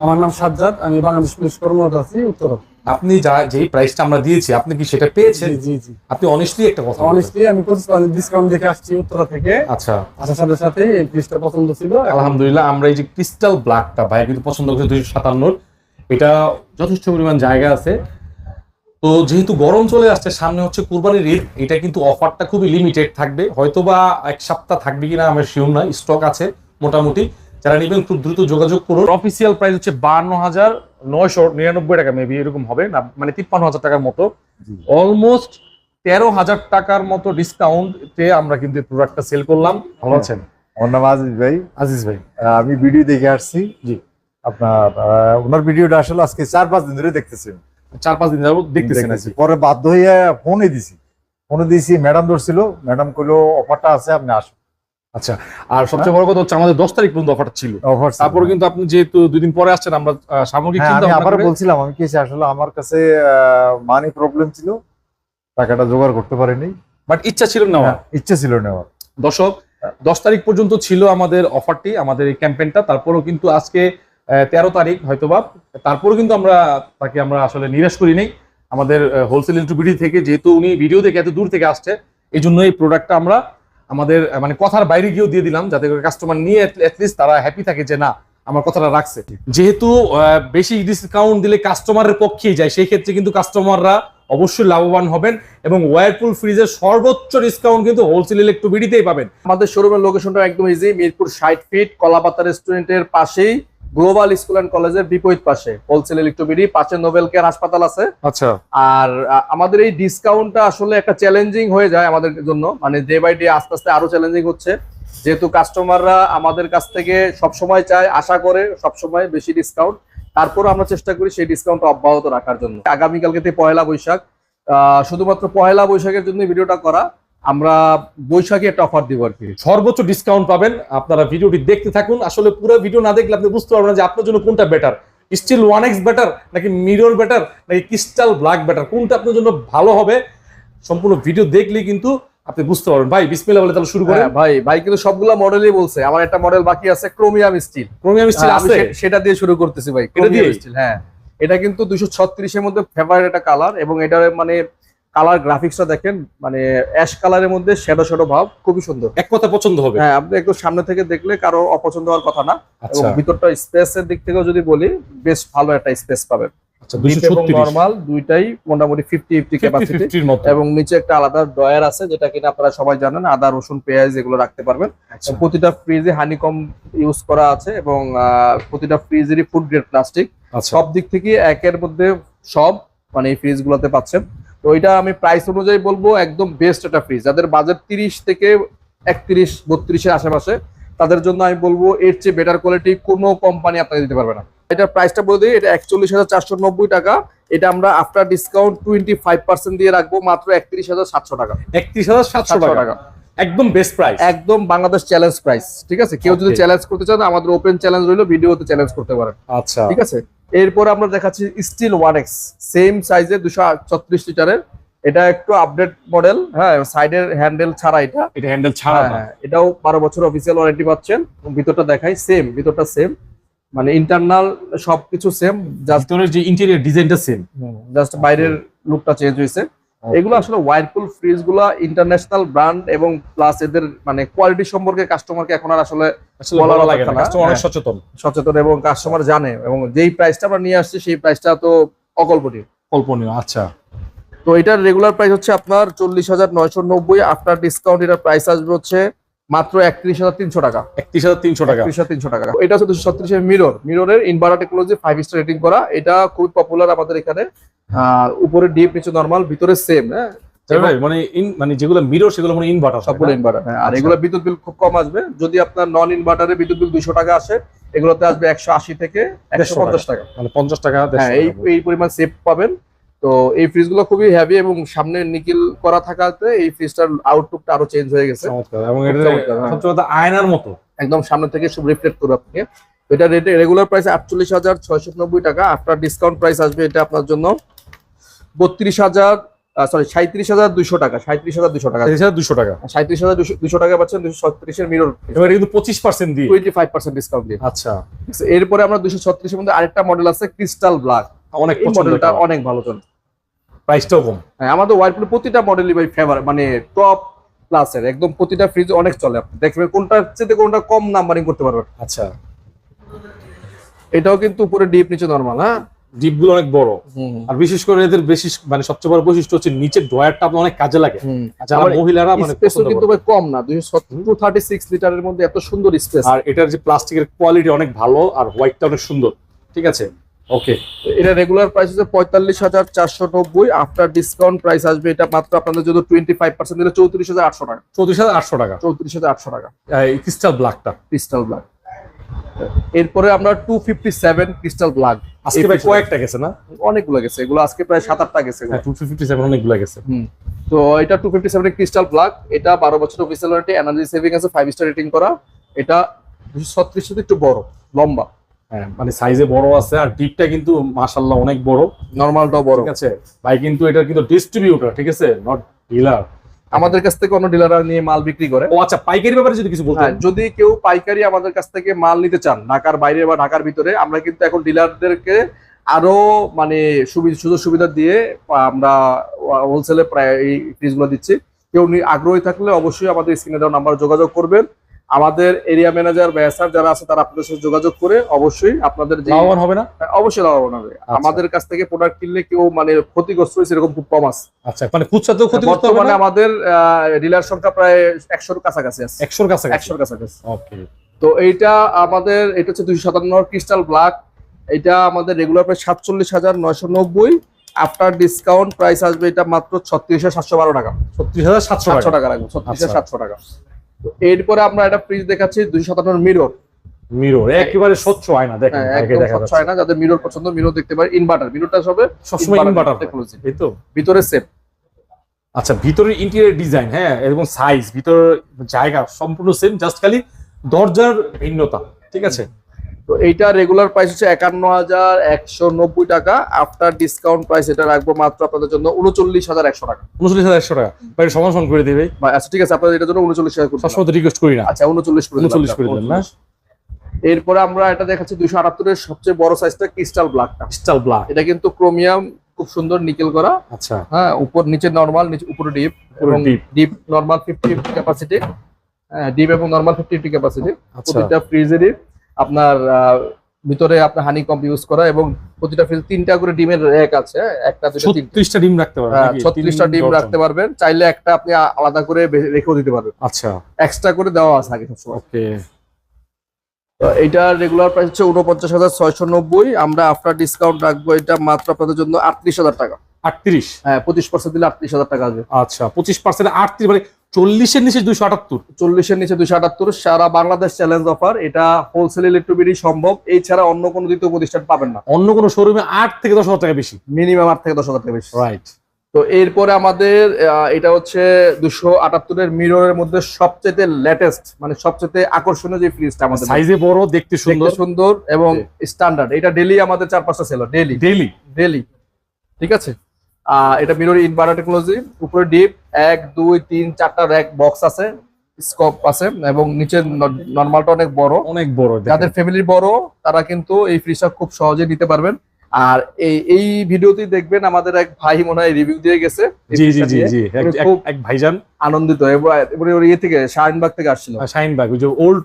আমার নাম সাজ্জাদ আমি বাংলাদেশ পুলিশ কর্মরত আছি উত্তর। আপনি যা যেই প্রাইসটা আমরা দিয়েছি আপনি কি সেটা পেয়েছেন? জি জি আপনি অনেস্টলি একটা কথা। অনেস্টলি আমি ডিসকাউন্ট দেখে আসছি উত্তরা থেকে। আচ্ছা। আসার সাথে সাথে এই পিসটা পছন্দ ছিল। আলহামদুলিল্লাহ আমরা এই যে ক্রিস্টাল ব্ল্যাকটা ভাই কিন্তু পছন্দ করছে দুইশো সাতান্নর এটা যথেষ্ট পরিমাণ জায়গা আছে। তো যেহেতু গরম চলে আসছে সামনে হচ্ছে কুরবানির ঈদ এটা কিন্তু অফারটা খুবই লিমিটেড থাকবে। হয়তো বা এক সপ্তাহ থাকবে কিনা আমার শিওর না স্টক আছে মোটামুটি। যারা নেবেন খুব দ্রুত যোগাযোগ করুন। অফিসিয়াল প্রাইস হচ্ছে বান্ন হাজার নয়শো নিরানব্বই টাকা মেবি এরকম হবে না মানে তিপ্পান্ন হাজার টাকার মতো। অলমোস্ট তেরো হাজার টাকার মতো ডিসকাউন্টে আমরা কিন্তু প্রোডাক্টটা সেল করলাম। ভালো আছেন? আমার নাম আজিজ ভাই। আজিজ ভাই। আমি ভিডিও দেখে আসছি। জি। আপনার ওনার ভিডিওটা আসলে আজকে চার পাঁচ দিন ধরে দেখতেছি চার পাঁচ দিন যাবত দেখতেছেন দেখতেছি। পরে বাধ্য হয়ে ফোনে দিছি। ফোনে দিয়েছি ম্যাডাম ধরছিল। ম্যাডাম কইলো অফারটা আছে আপনি আসুন। আচ্ছা আর সবচেয়ে বড় কথা হচ্ছে আমাদের দশ তারিখ পর্যন্ত অফার ছিল। অফার তারপরে কিন্তু আপনি যেহেতু দুই দিন পরে আসছেন আমরা সামগ্রিক হ্যাঁ, চিন্তা আবার বলছিলাম আমি কি আসলে আমার কাছে মানি প্রবলেম ছিল টাকাটা জোগাড় করতে পারিনি। বাট ইচ্ছা ছিল না ইচ্ছা ছিল নেওয়ার। দর্শক দশ তারিখ পর্যন্ত ছিল আমাদের অফারটি আমাদের এই ক্যাম্পেইনটা তারপরেও কিন্তু আজকে তেরো তারিখ হয়তোবা তারপরেও কিন্তু আমরা তাকে আমরা আসলে নিরাশ করি নাই। আমাদের হোলসেল ইলেকট্রিবিটি থেকে যেহেতু উনি ভিডিও থেকে এত দূর থেকে আসছে এই জন্য এই প্রোডাক্টটা আমরা আমাদের মানে কথার বাইরে গিয়েও দিয়ে দিলাম, যাতে করে কাস্টমার নিয়ে অ্যাটলিস্ট তারা হ্যাপি থাকে যে না, আমার কথাটা রাখছে। যেহেতু বেশি ডিসকাউন্ট দিলে কাস্টমারের পক্ষেই যায়, সেই ক্ষেত্রে কিন্তু কাস্টমাররা অবশ্যই লাভবান হবেন এবং ওয়ারপুল ফ্রিজের সর্বোচ্চ ডিসকাউন্ট কিন্তু হোলসেল ইলেকট্রিবিটিতেই পাবেন। আমাদের শোরুমের লোকেশনটা একদম ইজি মিরপুর ষাট ফিট কলাপাতা রেস্টুরেন্টের পাশেই। গ্লোবাল স্কুল অ্যান্ড কলেজের বিপরীত পাশে হোলসেল ইলেকট্রোবিডি পাশে নোবেল কেয়ার হাসপাতাল আছে। আচ্ছা। আর আমাদের এই ডিসকাউন্টটা আসলে একটা চ্যালেঞ্জিং হয়ে যায় আমাদের জন্য। মানে ডে বাই ডে আস্তে আস্তে আরও চ্যালেঞ্জিং হচ্ছে। যেহেতু কাস্টমাররা আমাদের কাছ থেকে সবসময় চায় আশা করে সবসময় বেশি ডিসকাউন্ট। তারপর আমরা চেষ্টা করি সেই ডিসকাউন্ট অব্যাহত রাখার জন্য। আগামীকালকে পয়লা বৈশাখ। আহ, শুধুমাত্র পয়লা বৈশাখের জন্য ভিডিওটা করা। আমরা বৈশাখী একটা অফার দিব আর কি সর্বোচ্চ ডিসকাউন্ট পাবেন। আপনারা ভিডিওটি দেখতে থাকুন। আসলে পুরো ভিডিও না দেখলে আপনি বুঝতে পারবেন যে আপনার জন্য কোনটা better steel one X better নাকি মিরর বেটার নাকি ক্রিস্টাল ব্ল্যাক বেটার কোনটা আপনার জন্য ভালো হবে? সম্পূর্ণ ভিডিও দেখলে কিন্তু আপনি বুঝতে পারবেন। ভাই বিসমিল্লাহ বলে তাহলে শুরু করেন। হ্যাঁ, ভাই ভাই কিন্তু সবগুলা মডেলই বলছে। আমার একটা মডেল বাকি আছে ক্রোমিয়াম স্টিল ক্রোমিয়াম স্টিল আছে? সেটা দিয়ে শুরু করতেছি ভাই। এটা ক্রোমিয়াম দিয়ে? স্টিল হ্যাঁ। এটা কিন্তু দুশো ছত্রিশের মধ্যে ফেভারিট একটা কালার এবং এটার মানে কালার গ্রাফিক্সটা দেখেন মানে অ্যাশ কালারের মধ্যে শ্যাডো শ্যাডো ভাব খুবই সুন্দর। এক কথা পছন্দ হবে। হ্যাঁ আপনি একটু সামনে থেকে দেখলে কারও অপছন্দ হওয়ার কথা না। এবং আচ্ছা ভিতরটা স্পেসের দিক থেকেও যদি বলি বেশ ভালো একটা স্পেস পাবেন। আচ্ছা দুইশো দুইটাই মোটামুটি ফিফটি ফিফটি ক্যাপাসিটি এবং নিচে একটা আলাদা ড্রয়ার আছে যেটা কিনা আপনারা সবাই জানেন আদা রসুন পেঁয়াজ এগুলো রাখতে পারবেন। আচ্ছা। প্রতিটা ফ্রিজে হানিকম ইউজ করা আছে এবং প্রতিটা ফ্রিজেরই ফুড গ্রেড প্লাস্টিক আচ্ছা। সব দিক থেকে একের মধ্যে সব মানে এই ফ্রিজ গুলোতে পাচ্ছেন। তো এটা আমি প্রাইস অনুযায়ী বলব একদম বেস্ট একটা ফ্রিজ যাদের বাজেট তিরিশ থেকে একত্রিশ বত্রিশের আশেপাশে তাদের জন্য আমি বলব এর চেয়ে বেটার কোয়ালিটি কোনো কোম্পানি আপনাকে দিতে পারবে না। এটা প্রাইসটা বলে দিই এটা একচল্লিশ হাজার চারশো নব্বই টাকা। এটা আমরা after discount twenty five percent দিয়ে রাখব মাত্র একত্রিশ হাজার সাতশো টাকা। একত্রিশ হাজার সাতশো টাকা। একদম বেস্ট প্রাইস একদম বাংলাদেশ চ্যালেঞ্জ প্রাইস ঠিক আছে? কেউ যদি চ্যালেঞ্জ করতে চান আমাদের ওপেন চ্যালেঞ্জ রইল ভিডিওতে চ্যালেঞ্জ করতে পারেন। আচ্ছা। ঠিক আছে? এরপর আমরা দেখাচ্ছি স্টিল ওয়ান এক্স সেম সাইজের দুশো ছত্রিশ লিটারের। এটা একটু আপডেট মডেল হ্যাঁ সাইডের হ্যান্ডেল ছাড়া এটা। এটা হ্যান্ডেল ছাড়া হ্যাঁ, হ্যাঁ, এটাও বারো বছর অফিসিয়াল ওয়ারেন্টি পাচ্ছেন। ভিতরটা দেখাই সেম ভিতরটা সেম মানে ইন্টারনাল সবকিছু সেম জাস্ট যে ইন্টেরিয়র ডিজাইনটা সেম জাস্ট বাইরের লুকটা চেঞ্জ হয়েছে। এগুলো আসলে ওয়ারপুল ফ্রিজগুলা ইন্টারন্যাশনাল ব্র্যান্ড এবং প্লাস এদের মানে কোয়ালিটি সম্পর্কে কাস্টমারকে এখন আর আসলে বলা লাগে না। কাস্টমার অনেক হ্যাঁ। সচেতন। সচেতন এবং কাস্টমার জানে এবং যেই প্রাইসটা আমরা নিয়ে আসছি সেই প্রাইসটা তো অকল্পনীয়। কল্পনীয় আচ্ছা। তো এটার রেগুলার প্রাইস হচ্ছে আপনার চল্লিশ হাজার নয়শো নব্বই। আফটার ডিসকাউন্ট এটার প্রাইস আসবে হচ্ছে মাত্র একত্রিশ হাজার তিনশো টাকা। একত্রিশ হাজার তিনশো টাকা। একত্রিশ হাজার তিনশো টাকা। এটা হচ্ছে দুশো ছত্রিশের mirror মিররের inverter technology five star rating করা। এটা খুব পপুলার আমাদের এখানে। উপরে ডিপ নিচে নর্মাল ভিতরে সেম হ্যাঁ? মানে মানে যেগুলো মিরর সেগুলো মানে ইনভার্টার সবগুলো ইনভার্টার হ্যাঁ। আর আচ্ছা। এগুলো বিদ্যুৎ বিল খুব কম আসবে। যদি আপনার নন ইনভার্টারে বিদ্যুৎ বিল দুশো টাকা আসে এগুলোতে আসবে একশো আশি থেকে একশো পঞ্চাশ টাকা। মানে পঞ্চাশ টাকা হ্যাঁ এই এই পরিমাণ সেভ পাবেন। তো এই ফ্রিজগুলো খুবই হেভি এবং সামনে নিকেল করা থাকাতে এই ফ্রিজটার আউটলুকটা আরও চেঞ্জ হয়ে গেছে। এবং এটা চমৎকার, হ্যাঁ। আয়নার মতো। একদম সামনে থেকে সব রিফ্লেক্ট করবে আপনি এটা রেটে রেগুলার প্রাইস আটচল্লিশ হাজার ছয়শো নব্বই টাকা। আফটার ডিসকাউন্ট প্রাইস আসবে এটা আপনার জন্য বত্রিশ হাজার সরি সাঁত্রিশ হাজার দুইশো টাকা সাঁত্রিশ হাজার দুশো টাকা। দুশো টাকা। সাঁত্রিশ হাজার দুশো টাকা পাচ্ছেন দুশো ছত্রিশের মিরর এবার এটা কিন্তু পঁচিশ পার্সেন্ট দিয়ে। টোয়েন্টি ফাইভ পার্সেন্ট ডিসকাউন্ট দিয়ে। আচ্ছা। এরপরে আমরা দুশো ছত্রিশের মধ্যে আরেকটা মডেল আছে ক্রিস্টাল ব্ল্যাক অনেক মডেলটা অনেক ভালো চলে। প্রাইসটাও কম। হ্যাঁ আমাদের ওয়াইরপুলের প্রতিটা মডেলই ভাই ফেভার মানে টপ ক্লাসের একদম প্রতিটা ফ্রিজ অনেক চলে আপনি। দেখবেন কোনটার চেয়ে কোনটা কম নাম্বারিং করতে পারবেন। আচ্ছা। এটাও কিন্তু উপরে ডিপ নিচে নরমাল হ্যাঁ? ডিপগুলো অনেক বড়। আর বিশেষ করে এদের বেশি মানে সবচেয়ে বড় বৈশিষ্ট্য হচ্ছে নিচের ড্রয়ারটা আপনার অনেক কাজে লাগে। যারা মহিলারা মানে কিন্তু ভাই কম না। দুইশো টু থার্টি সিক্স লিটারের মধ্যে এত সুন্দর স্পেস আর এটার যে প্লাস্টিকের কোয়ালিটি অনেক ভালো আর হোয়াইটটা অনেক সুন্দর। ঠিক আছে? ওকে এটা রেগুলার প্রাইস হচ্ছে পঁয়তাল্লিশ হাজার চারশো নব্বই। আফটার ডিসকাউন্ট প্রাইস আসবে এটা মাত্র আপনাদের যদি টোয়েন্টি ফাইভ পার্সেন্ট দিলে চৌত্রিশ হাজার আটশো টাকা। চৌত্রিশ হাজার আটশো টাকা? চৌত্রিশ হাজার আটশো টাকা। এই ক্রিস্টাল ব্ল্যাকটা ক্রিস্টাল ব্ল্যাক এরপরে আমরা two fifty seven crystal black আজকে ভাই কয়েকটা গেছে না? অনেকগুলো গেছে। এগুলো আজকে প্রায় সাত আটটা গেছে টু ফিফটি সেভেন অনেকগুলো গেছে। হুম। তো এটা two fifty seven crystal black এটা বারো বছর অফিসিয়াল এনার্জি সেভিং আছে ফাইভ স্টার রেটিং করা। এটা ছত্রিশ একটু বড় লম্বা। মানে সাইজে বড় আছে আর ডিপটা কিন্তু মাশাল্লাহ অনেক বড়। নর্মালটাও বড়। ঠিক আছে? ভাই কিন্তু এটা কিন্তু ডিস্ট্রিবিউটর ঠিক আছে? নট ডিলার আমাদের কাছ থেকে অন্য ডিলাররা নিয়ে মাল বিক্রি করে। ও আচ্ছা পাইকারি ব্যাপারে যদি কিছু বলতেন। হ্যাঁ, যদি কেউ পাইকারি আমাদের কাছ থেকে মাল নিতে চান ঢাকার বাইরে বা ঢাকার ভিতরে আমরা কিন্তু এখন ডিলারদেরকে আরও মানে সুবিধা সুযোগ সুবিধা দিয়ে আমরা হোলসেলে প্রায় এই ফ্রিজগুলো দিচ্ছি। কেউ আগ্রহী থাকলে অবশ্যই আমাদের স্ক্রিনে দেওয়া নাম্বার যোগাযোগ করবেন। আমাদের এরিয়া ম্যানেজার ব্যাসার যারা আছে তারা আপনাদের সাথে যোগাযোগ করে অবশ্যই আপনাদের লাভবান হবে না? হ্যাঁ, অবশ্যই লাভবান হবে। আমাদের কাছ থেকে প্রোডাক্ট কিনলে কেউ মানে ক্ষতিগ্রস্ত হয়েছে এরকম খুব কম আছে। আচ্ছা মানে খুচরাতেও ক্ষতি করতে হবে বর্তমানে না? আমাদের ডিলার সংখ্যা প্রায় একশোর কাছাকাছি আছে। একশোর কাছে একশোর কাছাকাছি। ওকে তো এইটা আমাদের এটা হচ্ছে দুইশো সাতান্ন ক্রিস্টাল ব্ল্যাক এটা আমাদের রেগুলার প্রাইস সাতচল্লিশ হাজার নয়শো নব্বই। আফটার ডিসকাউন্ট প্রাইস আসবে এটা মাত্র ছত্রিশ হাজার সাতশো বারো টাকা। ছত্রিশ হাজার সাতশো সাতশো টাকা টাকা রাখব আচ্ছা। সাতশো টাকা। তো এরপরে আমরা একটা ফ্রিজ দেখাচ্ছি দুই সাতান্ন মিরর মিরর একেবারে স্বচ্ছ আয়না দেখেন হ্যাঁ, একদম দেখা স্বচ্ছ যাচ্ছে। যাদের মিরর পছন্দ মিরর দেখতে পারে। ইনভার্টার মিররটা সবে সবসময় ইনভার্টার টেকনোলজি এই তো? ভিতরে সেফ আচ্ছা ভিতরের ইন্টেরিয়র ডিজাইন হ্যাঁ এবং সাইজ ভিতর জায়গা সম্পূর্ণ সেম জাস্ট খালি দরজার ভিন্নতা ঠিক আছে? তো এইটা রেগুলার প্রাইস হচ্ছে একান্ন হাজার একশো নব্বই টাকা। আফটার ডিসকাউন্ট প্রাইস এটা রাখব মাত্র আপনাদের জন্য উনচল্লিশ হাজার একশো টাকা। উনচল্লিশ হাজার একশো টাকা। ভাই সমান সমান করে দেবে আচ্ছা ঠিক আছে আপনাদের এটার জন্য উনচল্লিশ হাজার। সবসময় রিকোয়েস্ট করি না। আচ্ছা উনচল্লিশ করে। 39 করে দিলেন না? এরপরে আমরা এটা দেখাচ্ছি দুইশো আটাত্তরের সবচেয়ে বড় সাইজটা ক্রিস্টাল ব্ল্যাকটা ক্রিস্টাল ব্ল্যাক এটা কিন্তু ক্রোমিয়াম খুব সুন্দর নিকেল করা। আচ্ছা। হ্যাঁ উপর নিচে নরমাল নিচে উপরে ডিপ এবং। Deep normal fifty fifty capacity হ্যাঁ ডিপ এবং নর্মাল ফিফটি ফিফটি ক্যাপাসিটি আচ্ছা। প্রতিটা ফ্রিজেরই আপনার ভিতরে আপনার হানি কম্প ইউজ করা এবং প্রতিটা ফ্রিজ তিনটা করে ডিমের র্যাক আছে হ্যাঁ, একটা দুটো তিনটা। ডিম রাখতে পারবেন নাকি? ছত্রিশটা ডিম রাখতে পারবেন চাইলে একটা আপনি আলাদা করে রেখেও দিতে পারবেন। আচ্ছা। এক্সট্রা করে দেওয়া আছে আগে সবসময়। ওকে। তো এইটা রেগুলার প্রাইস হচ্ছে উনপঞ্চাশ হাজার ছয়শো নব্বই। আমরা আফটার ডিসকাউন্ট রাখব এটা মাত্র আপনাদের জন্য আটত্রিশ হাজার টাকা। আটত্রিশ? হ্যাঁ পঁচিশ পার্সেন্ট দিলে আটত্রিশ হাজার টাকা আসবে। আচ্ছা পঁচিশ পার্সেন্ট আটত্রিশ মানে চল্লিশের নিচে দুইশো আটাত্তর। চল্লিশের নিচে দুইশো আটাত্তর সারা বাংলাদেশ চ্যালেঞ্জ অফার এটা হোলসেল ইলেকট্রিবিটি সম্ভব। এছাড়া অন্য কোনো দ্বিতীয় প্রতিষ্ঠান পাবেন না। অন্য কোনো শোরুমে আট থেকে দশ হাজার টাকা বেশি। মিনিমাম আট থেকে দশ হাজার টাকা বেশি। রাইট তো এরপরে আমাদের এটা হচ্ছে দুশো আটাত্তরের মিররের মধ্যে সবচেয়ে লেটেস্ট মানে সবচেয়ে আকর্ষণীয় যে ফ্রিজটা আমাদের সাইজে বড় দেখতে সুন্দর। সুন্দর এবং স্ট্যান্ডার্ড এটা ডেলি আমাদের চার পাঁচটা সেল ডেলি ডেইলি ডেলি ঠিক আছে? এটা মিরর ইনভার্টার টেকনোলজি উপরে ডিপ এক দুই তিন চারটা র্যাক বক্স আছে স্কোপ আছে এবং নিচে নর্মালটা অনেক বড়। অনেক বড় যাদের ফ্যামিলি বড় তারা কিন্তু এই ফ্রিজটা খুব সহজে নিতে পারবেন। আর এই এই ভিডিওতেই দেখবেন আমাদের এক ভাই মনে হয় রিভিউ দিয়ে গেছে জি জি জি জি এক- খুব এক ভাইজান। আনন্দিত। এবং এবারে ওর ইয়ে থেকে শাহিনবাগ থেকে আসছিল। শাইন বাগ ওই যে ওল্ড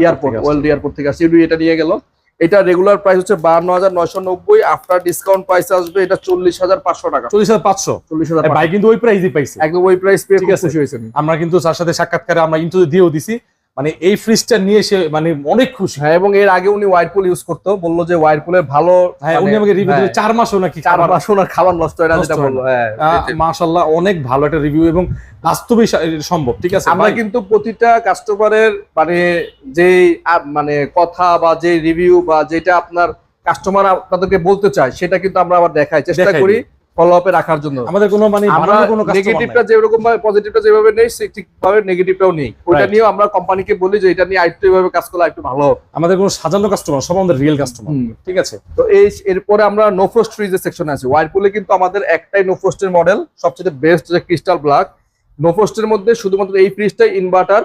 এয়ারপোর্ট ওয়ার্ল্ড এয়ারপোর্ট থেকে আসছে উনি এটা নিয়ে গেল। এটা রেগুলার প্রাইস হচ্ছে বান্ন হাজার নয়শো নব্বই। আফটার ডিসকাউন্ট প্রাইস আসবে এটা চল্লিশ হাজার পাঁচশো টাকা। চল্লিশ হাজার পাঁচশো? চল্লিশ হাজার ভাই কিন্তু ওই প্রাইসই পাইছে। একদম ওই প্রাইস পেয়ে ঠিক আছে। খুশি আমরা কিন্তু তার সাথে সাক্ষাৎকারে আমরা ইন্টারভিউ দিয়েও দিছি মানে এই ফ্রিজটা নিয়ে সে মানে অনেক খুশি হ্যাঁ এবং এর আগে উনি ওয়াইরপুল ইউজ করতো বলল যে ওয়াইরপুলের ভালো হ্যাঁ মানে, উনি আমাকে রিভিউ হ্যাঁ, চার মাসও নাকি চার মাস ওনার খাবার নষ্ট হয় না যেটা বলল হ্যাঁ। মাশাআল্লাহ অনেক ভালো একটা রিভিউ এবং বাস্তবে সম্ভব ঠিক আছে আমরা কিন্তু প্রতিটা কাস্টমারের মানে যে মানে কথা বা যে রিভিউ বা যেটা আপনার কাস্টমার আপনাদেরকে বলতে চায় সেটা কিন্তু আমরা আবার দেখাই চেষ্টা করি। ফলো আপে রাখার জন্য। আমাদের কোনো মানে আমরা কোনো নেগেটিভটা যেরকম ভাবে পজিটিভটা যেভাবে নেই ঠিক ভাবে নেগেটিভটাও নেই। ওটা. নিয়েও আমরা কোম্পানিকে বলি যে এটা নিয়ে আরেকটু এভাবে কাজ করলে একটু ভালো আমাদের কোনো সাজানো কাস্টমার সব আমাদের রিয়েল কাস্টমার ঠিক আছে? তো এই এরপরে আমরা ফ্রিজের সেকশনে আছি। ওয়ারপুলে কিন্তু আমাদের একটাই নো ফ্রস্টের মডেল সবচেয়ে বেস্ট যে ক্রিস্টাল ব্ল্যাক নো ফ্রস্টের মধ্যে শুধুমাত্র এই ফ্রিজটাই ইনভার্টার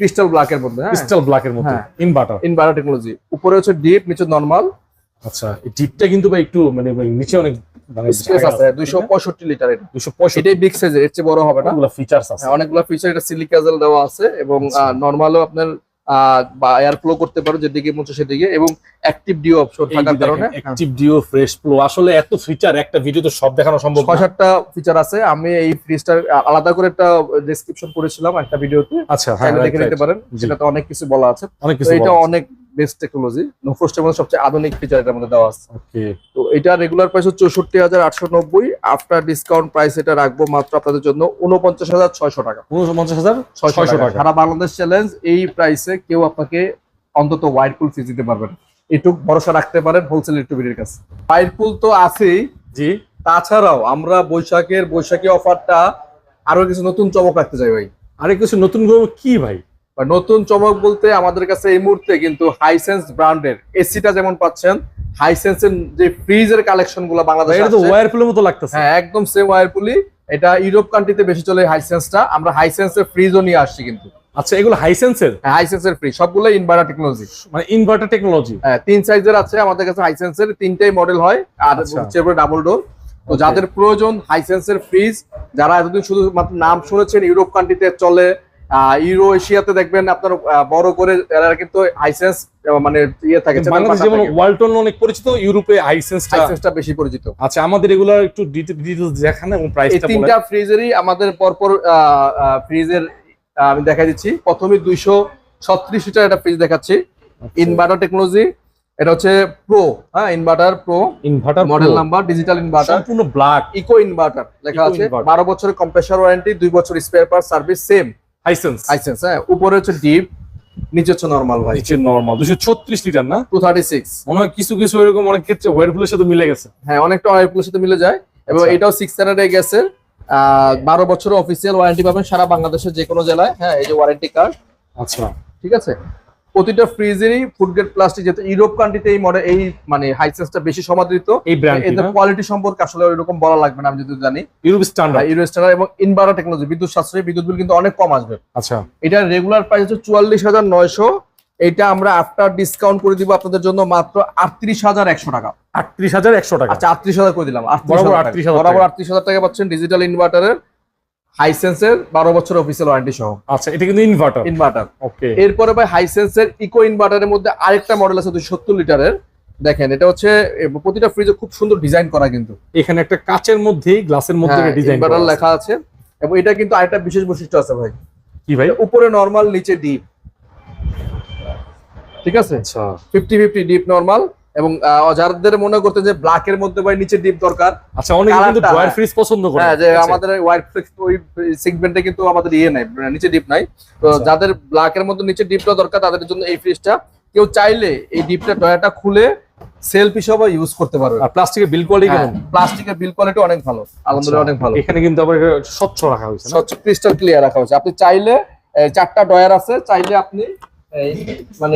ক্রিস্টাল ব্ল্যাকের মধ্যে ক্রিস্টাল ব্ল্যাকের মধ্যে। ইনভার্টার ইনভার্টার টেকনোলজি উপরে হচ্ছে ডিপ নিচে নর্মাল আচ্ছা এই ডিপটা কিন্তু ভাই একটু মানে নিচে অনেক স্পেস আছে লিটার এটা দুশো পঁয়ষট্টি এটাই বিগ সাইজের এর চেয়ে বড় হবে না। ফিচার্স আছে। হ্যাঁ, অনেকগুলো ফিচার এটা সিলিকাজেল দেওয়া আছে এবং আচ্ছা। আপনার বা এয়ার ফ্লো করতে পারো যেদিকে মন সেদিকে এবং অ্যাক্টিভ ডিও অপশন থাকার কারণে। অ্যাক্টিভ ডিও ফ্রেশ ফ্লো আসলে এত ফিচার একটা ভিডিওতে সব দেখানো সম্ভব ছয় সাতটা ফিচার আছে আমি এই ফ্রিজটার আলাদা করে একটা ডেসক্রিপশন করেছিলাম একটা ভিডিওতে আচ্ছা হ্যাঁ দেখে নিতে পারেন জি। সেটাতে অনেক কিছু বলা আছে। অনেক কিছু এটা অনেক বেস্ট টেকনোলজি। নোফোস্টের মধ্যে সবচেয়ে আধুনিক ফিচার এটার মধ্যে দেওয়া আছে। তো এটা রেগুলার প্রাইস হচ্ছে চৌষট্টি হাজার আটশো নব্বই। আফটার ডিসকাউন্ট প্রাইস এটা রাখব মাত্র আপনাদের জন্য উনপঞ্চাশ হাজার ছয়শো টাকা। উনপঞ্চাশ হাজার ছয়শো টাকা। সারা বাংলাদেশ চ্যালেঞ্জ এই প্রাইসে কেউ আপনাকে অন্তত হোয়াইট পুল ফিজ দিতে পারবেন এটুক ভরসা রাখতে পারেন হোলসেল ইলেকট্রিবিটির কাছে। হোয়াইট পুল তো আছেই। জি। তাছাড়াও আমরা বৈশাখের বৈশাখী অফারটা আরও কিছু নতুন চমক রাখতে চাই ভাই। আরেক কিছু নতুন কি ভাই? বা নতুন চমক বলতে আমাদের কাছে এই মুহূর্তে কিন্তু হাইসেন্স ব্র্যান্ডের এসিটা যেমন পাচ্ছেন হাইসেন্সের যে ফ্রিজের কালেকশনগুলো বাংলাদেশে এটা তো ফুলের মতো লাগতেছে। হ্যাঁ একদম সেম ওয়ারপুলি এটা ইউরোপ কান্ট্রিতে বেশি চলে হাইসেন্সটা আমরা হাইসেন্স হাইসেন্সের ফ্রিজও নিয়ে আসছি কিন্তু। আচ্ছা এগুলো হাইসেন্সের হাইসেন্সের ফ্রিজ সবগুলো ইনভার্টার টেকনোলজি মানে ইনভার্টার টেকনোলজি হ্যাঁ, তিন সাইজের আছে আমাদের কাছে হাইসেন্সের তিনটাই মডেল হয়। আর আচ্ছা। হচ্ছে ডাবল ডোর তো যাদের প্রয়োজন হাইসেন্সের ফ্রিজ যারা এতদিন শুধু নাম শুনেছেন ইউরোপ কান্ট্রিতে চলে ইউরো এশিয়াতে দেখবেন আপনার বড় করে এরা কিন্তু হাইসেন্স মানে ইয়ে থাকে বাংলাদেশ যেমন ওয়ালটন অনেক পরিচিত ইউরোপে হাইসেন্সটা বেশি পরিচিত। আচ্ছা আমাদের এগুলার একটু ডিটেলস দেখান এবং প্রাইসটা বলেন। তিনটা ফ্রিজেরই আমাদের পরপর ফ্রিজের আমি দেখা দিচ্ছি। প্রথমে দুইশো ছত্রিশ লিটার একটা ফ্রিজ দেখাচ্ছি। আচ্ছা। ইনভার্টার টেকনোলজি এটা হচ্ছে প্রো হ্যাঁ inverter pro inverter model number digital inverter সম্পূর্ণ ব্ল্যাক ইকো ইনভার্টার লেখা আছে। Inverter। বারো বছরের কম্প্রেসার ওয়ারেন্টি দুই বছর spare part service same Hisense Hisense হ্যাঁ। উপরে হচ্ছে ডিপ নিচে হচ্ছে নর্মাল ভাই। নিচে নরমাল দুশো ছত্রিশ লিটার না? টু থার্টি সিক্স মনে হয় কিছু কিছু এরকম অনেক ক্ষেত্রে ওয়ার ফুলের সাথে মিলে গেছে। হ্যাঁ অনেকটা অয়েলপুলের সাথে মিলে যায়। এবং আচ্ছা। এটাও সিক্স স্ট্যান্ডার্ডে গেছে। বারো বছরের অফিসিয়াল ওয়ারেন্টি পাবেন সারা বাংলাদেশের যে কোনো জেলায়। হ্যাঁ এই যে ওয়ারেন্টি কার্ড আচ্ছা। ঠিক আছে? প্রতিটা ফ্রিজেরই ফুড গ্রেড প্লাস্টিক যেহেতু ইউরোপ কান্ট্রিতে এই মডেল এই মানে হাইসেন্সটা বেশি সমাদৃত। এই ব্র্যান্ড এদের কোয়ালিটি সম্পর্কে আসলে ওইরকম বলা লাগবে না আমি যদি জানি। ইউরোপ স্ট্যান্ডার্ড ইউরো স্ট্যান্ডার্ড এবং ইনভার্টার টেকনোলজি বিদ্যুৎ সাশ্রয়ী বিদ্যুৎ বিল কিন্তু অনেক কম আসবে। আচ্ছা। এটার রেগুলার প্রাইস হচ্ছে চুয়াল্লিশ হাজার নয়শো এটা আমরা আফটার ডিসকাউন্ট করে দিব আপনাদের জন্য মাত্র আটত্রিশ হাজার একশো টাকা। আটত্রিশ হাজার একশো টাকা। আচ্ছা আটত্রিশ হাজার করে দিলাম বরাবর 38,000 38,000 টাকা। বরাবর আটত্রিশ হাজার টাকা পাচ্ছেন ডিজিটাল ইনভার্টারের হাইসেন্সের বারো বছর অফিসিয়াল ওয়ারেন্টি সহ। আচ্ছা এটা কিন্তু ইনভার্টার ইনভার্টার ওকে এরপরে ভাই হাইসেন্সের ইকো ইনভার্টারের মধ্যে আরেকটা মডেল আছে দুশো সত্তর লিটারের দেখেন এটা হচ্ছে প্রতিটা ফ্রিজে খুব সুন্দর ডিজাইন করা কিন্তু। এখানে একটা কাচের মধ্যেই গ্লাসের মধ্যে ডিজাইন ইনভার্টার হ্যাঁ, লেখা আছে। এবং এটা কিন্তু আরেকটা বিশেষ বৈশিষ্ট্য আছে ভাই। কি ভাই? উপরে নর্মাল নিচে ডিপ ঠিক আছে? আচ্ছা। ফিফটি ফিফটি ডিপ নর্মাল এবং যাদের মনে করতে যে ব্ল্যাকের মধ্যে ভাই নিচে ডিপ দরকার। আচ্ছা অনেকে কিন্তু ড্রয়ার। ফ্রিজ পছন্দ করে। হ্যাঁ যে আমাদের হোয়াইট ফ্লেক্স ওই সেগমেন্টে কিন্তু আমাদের ইয়ে নাই নিচে ডিপ নাই। তো আচ্ছা। যাদের ব্ল্যাকের মধ্যে নিচে ডিপটা দরকার তাদের জন্য এই ফ্রিজটা কেউ চাইলে এই ডিপটা ডয়াটা খুলে সেলফ হিসাবে ইউজ করতে পারবে। আর প্লাস্টিকের বিল কোয়ালিটি কেমন? প্লাস্টিকের বিল কোয়ালিটি অনেক ভালো আলহামদুলিল্লাহ অনেক ভালো। এখানে কিন্তু আবার স্বচ্ছ রাখা হয়েছে স্বচ্ছ ক্রিস্টাল ক্লিয়ার রাখা হয়েছে। আপনি চাইলে চারটা ডয়ার আছে চাইলে আপনি মানে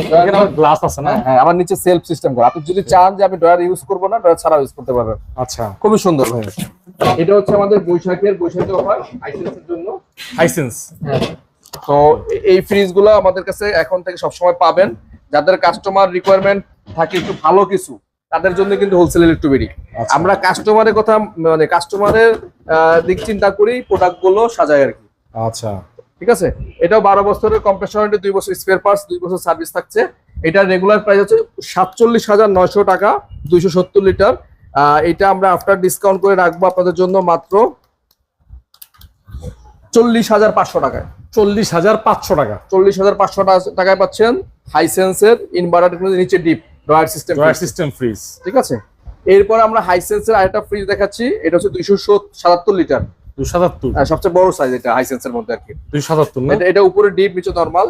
গ্লাস আছে না? হ্যাঁ আবার নিচে সেলফ সিস্টেম করা। আপনি যদি চান যে আমি ডয়ার ইউজ করব না ডয়ার ছাড়া ইউজ করতে পারবেন। আচ্ছা। খুবই সুন্দর ভাই। এটা হচ্ছে আমাদের বৈশাখের বৈশাখী অফার আইসেন্সের জন্য। হাইসেন্স তো এই আমাদের কাছে এখন থেকে সবসময় পাবেন। যাদের কাস্টমার রিকোয়ারমেন্ট থাকে একটু ভালো কিছু তাদের জন্য কিন্তু হোলসেল ইলেকট্রিবিটি আচ্ছা। আমরা কাস্টমারের কথা মানে কাস্টমারের দিক চিন্তা করি প্রোডাক্টগুলো সাজাই আর কি। আচ্ছা। ঠিক আছে? এটাও বারো বছরের কম্প্রেসার ওয়ারেন্টি দুই বছর স্পেয়ার পার্টস দুই বছর সার্ভিস থাকছে। এটার রেগুলার প্রাইস হচ্ছে সাতচল্লিশ হাজার নয়শো টাকা দুইশো সত্তর লিটার আহ, এটা আমরা আফটার ডিসকাউন্ট করে রাখব আপনাদের জন্য মাত্র চল্লিশ হাজার পাঁচশো টাকায়। চল্লিশ হাজার পাঁচশো টাকা। চল্লিশ হাজার পাঁচশো টাকায় পাচ্ছেন হাইসেন্সের ইনভার্টার নিচে deep drawer system drawer system fridge ঠিক আছে? এরপর আমরা হাইসেন্সের আরেকটা ফ্রিজ দেখাচ্ছি এটা হচ্ছে দুইশো সাতাত্তর লিটার দুশো সাতাত্তর। সবচেয়ে বড় সাইজ এটা হাইসেন্সের মধ্যে আর কি। দুশো সাতাত্তর না? এটা এটা উপরে ডিপ নিচে নর্মাল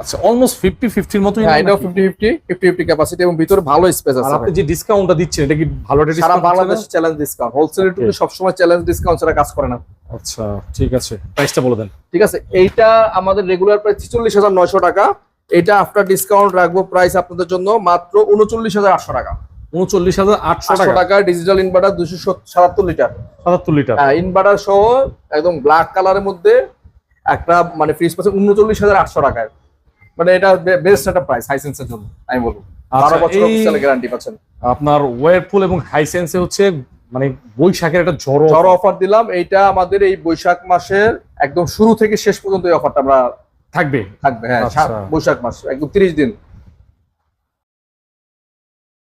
আচ্ছা অলমোস্ট ফিফটি ফিফটির মতোই হ্যাঁ না এটাও নাকি? Fifty fifty fifty fifty capacity এবং ভিতরে ভালো স্পেস আর আছে আপনি যে ডিসকাউন্টটা দিচ্ছেন এটা কি ভালো একটা সারা বাংলাদেশ চ্যালেঞ্জ ডিসকাউন্ট হোলসেল টুকু Okay. সবসময় চ্যালেঞ্জ ডিসকাউন্ট ছাড়া কাজ করে না। আচ্ছা ঠিক আছে। প্রাইসটা বলে দেন। ঠিক আছে এইটা আমাদের রেগুলার প্রাইস ছিচল্লিশ হাজার নয়শো টাকা। এটা আফটার ডিসকাউন্ট রাখব প্রাইস আপনাদের জন্য মাত্র উনচল্লিশ হাজার আটশো টাকা। উনচল্লিশ হাজার আটশো টাকা। ডিজিটাল ইনভার্টার দুশো সাতাত্তর লিটার সাতাত্তর লিটার হ্যাঁ ইনভার্টার সহ একদম ব্ল্যাক কালারের মধ্যে একটা মানে ফ্রিজ পাচ্ছে উনচল্লিশ হাজার আটশো টাকায়। মানে এটা বেস্ট একটা প্রাইস হাইসেন্সের জন্য আমি বলব। বারো আচ্ছা, বছর অফিসিয়াল গ্যারান্টি পাচ্ছেন। আপনার ওয়ারপুল এবং হাইসেন্সে হচ্ছে মানে বৈশাখের একটা ঝড় ঝড় অফার দিলাম এইটা আমাদের এই বৈশাখ মাসের একদম শুরু থেকে শেষ পর্যন্ত এই অফারটা আমরা থাকবে। থাকবে হ্যাঁ আচ্ছা। বৈশাখ মাস একদম তিরিশ দিন।